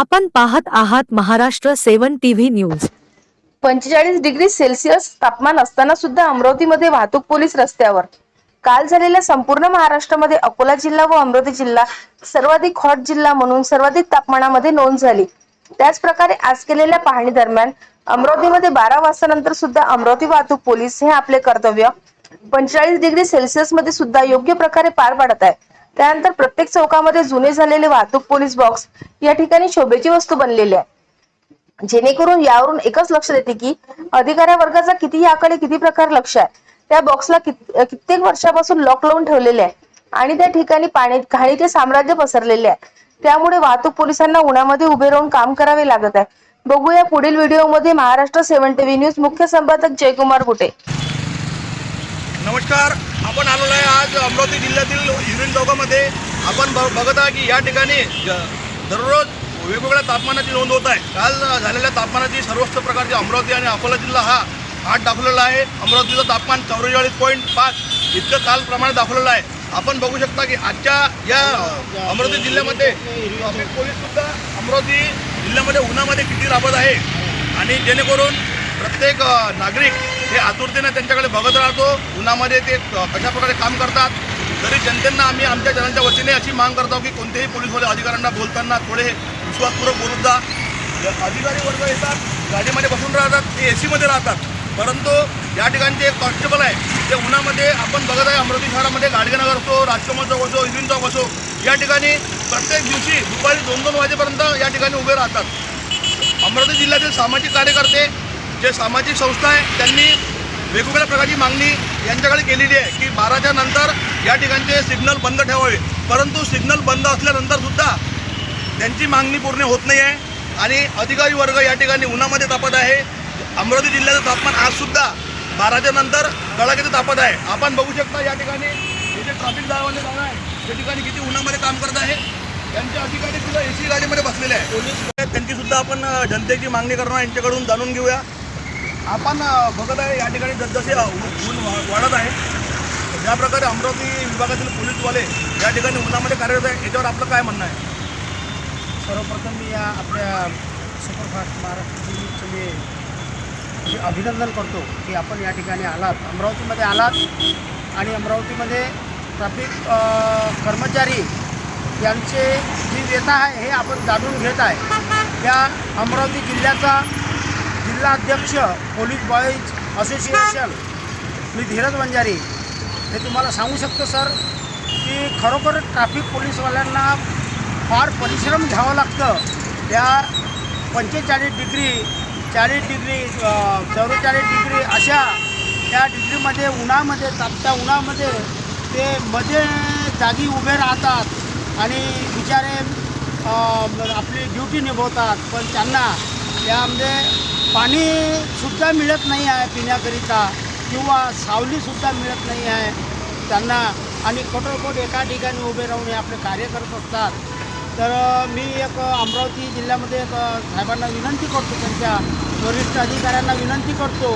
आपण पाहत आहात महाराष्ट्र सेवन टीव्ही न्यूज. पंचेचाळीस डिग्री सेल्सिअस तापमान असताना सुद्धा अमरावतीमध्ये वाहतूक पोलीस रस्त्यावर. काल झालेल्या संपूर्ण महाराष्ट्रामध्ये अकोला जिल्हा व अमरावती जिल्हा सर्वाधिक हॉट जिल्हा म्हणून सर्वाधिक तापमानामध्ये नोंद झाली. त्याचप्रकारे आज केलेल्या पाहणी दरम्यान अमरावतीमध्ये बारा वाजता नंतर सुद्धा अमरावती वाहतूक पोलीस हे आपले कर्तव्य पंचेचाळीस डिग्री सेल्सिअसमध्ये सुद्धा योग्य प्रकारे पार पाडत आहे. त्यानंतर प्रत्येक चौकामध्ये जुने झालेले वाहतूक पोलीस बॉक्स या ठिकाणी शोभेची वस्तू बनलेली आहे. जेणेकरून यावरून एकच लक्ष देते की अधिकाऱ्या वर्गाचा कितीही आकडे किती प्रकार लक्ष आहे त्या बॉक्सला कित्येक वर्षापासून लॉक लावून ठेवलेले आहे आणि त्या ठिकाणी पाणी घाणीचे साम्राज्य पसरलेले आहे. त्यामुळे वाहतूक पोलिसांना उन्हामध्ये उभे राहून काम करावे लागत आहे. बघूया पुढील व्हिडिओमध्ये महाराष्ट्र सेव्हन टीव्ही न्यूज मुख्य संपादक जयकुमार गुटे. नमस्कार आपण आलो अमरावती जिल्ह्यातील युरिन चौकामध्ये आपण ब बघत आहे की या ठिकाणी ज- दररोज वेगवेगळ्या तापमानाची नोंद होत आहे. काल झालेल्या तापमानाची सर्वोच्च प्रकारची अमरावती आणि अकोला जिल्हा हा आठ दाखवलेला आहे. अमरावतीचं तापमान चौवेचाळीस पॉईंट पाच इतकं कालप्रमाणे दाखवलेलं आहे. आपण बघू शकता की आजच्या या अमरावती जिल्ह्यामध्ये ट्रॅफिक पोलीससुद्धा अमरावती जिल्ह्यामध्ये उन्हामध्ये किती राबत आहे आणि जेणेकरून प्रत्येक नागरिक हे आतुरतेने त्यांच्याकडे बघत राहतो. उन्हामध्ये ते कशाप्रकारे कशा प्रकारे काम करतात. तरी जनतेनं आम्ही आमच्या जनांच्या वतीने अशी मांग करतो की कोणत्याही पोलीसवाले अधिकाऱ्यांना बोलताना थोडे विश्वासपूर्वक बोलून जा. अधिकारी वर्ग येतात गाडीमध्ये बसून राहतात ते ए सीमध्ये राहतात. परंतु या ठिकाणचे एक कॉन्स्टेबल आहे ते उन्हामध्ये आपण बघत आहे अमरावती शहरामध्ये गाडगेनगर असो राजकमल चौक असो इव्हिन चौक असो या ठिकाणी प्रत्येक दिवशी दुपारी दोन दोन वाजेपर्यंत या ठिकाणी उभे राहतात. अमरावती जिल्ह्यातील सामाजिक कार्यकर्ते जे सामाजिक संस्था आहे त्यांनी वेगवेगळ्या प्रकारची मागणी यांच्याकडे केलेली आहे की बाराच्या नंतर या ठिकाणचे सिग्नल बंद ठेवावे. परंतु सिग्नल बंद असल्यानंतर सुद्धा त्यांची मागणी पूर्ण होत नाही आहे आणि अधिकारी वर्ग या ठिकाणी उन्हामध्ये तापत आहे. अमरावती जिल्ह्याचं तापमान आजसुद्धा बाराच्या नंतर कडाक्याचं तापत आहे. आपण बघू शकता या ठिकाणी हे जे ट्रॅफिक जाळवाले जागा आहे त्या ठिकाणी किती उन्हामध्ये काम करत आहे. त्यांचे अधिकारी सुद्धा ए सी गाडीमध्ये बसलेले आहे पोलीस त्यांची सुद्धा आपण जनतेची मागणी करणार यांच्याकडून जाणून घेऊया. आपण बघत आहे या ठिकाणी जसजसे ऊन वाढत आहे ज्या प्रकारे अमरावती विभागातील पोलीसवाले या ठिकाणी उन्हामध्ये कार्यरत आहे याच्यावर आपलं काय म्हणणं आहे? सर्वप्रथम मी या आपल्या सुपरफास्ट महाराष्ट्र मी अभिनंदन करतो की आपण या ठिकाणी आलात. अमरावतीमध्ये आलात आणि अमरावतीमध्ये ट्रॅफिक कर्मचारी यांचे जी व्यथा आहे हे आपण जाणून घेत आहे. या अमरावती जिल्ह्याचा जिल्हाध्यक्ष पोलीस बॉईज असोसिएशन मी धीरज वंजारी हे तुम्हाला सांगू शकतो सर की खरोखर ट्रॅफिक पोलीसवाल्यांना फार परिश्रम घ्यावं लागतं. या पंचेचाळीस डिग्री चाळीस डिग्री चौवेचाळीस डिग्री अशा त्या डिग्रीमध्ये उन्हामध्ये तापत्या उन्हामध्ये ते मध्ये जागी उभे राहतात आणि बिचारे आपली ड्युटी निभवतात. पण त्यांना त्यामध्ये पाणीसुद्धा मिळत नाही आहे पिण्याकरिता किंवा सावलीसुद्धा मिळत नाही आहे. त्यांना आणि कठोरकोट एका ठिकाणी उभे राहून हे आपले कार्य करत असतात. तर मी एक अमरावती जिल्ह्यामध्ये एक साहेबांना विनंती करतो त्यांच्या वरिष्ठ अधिकाऱ्यांना विनंती करतो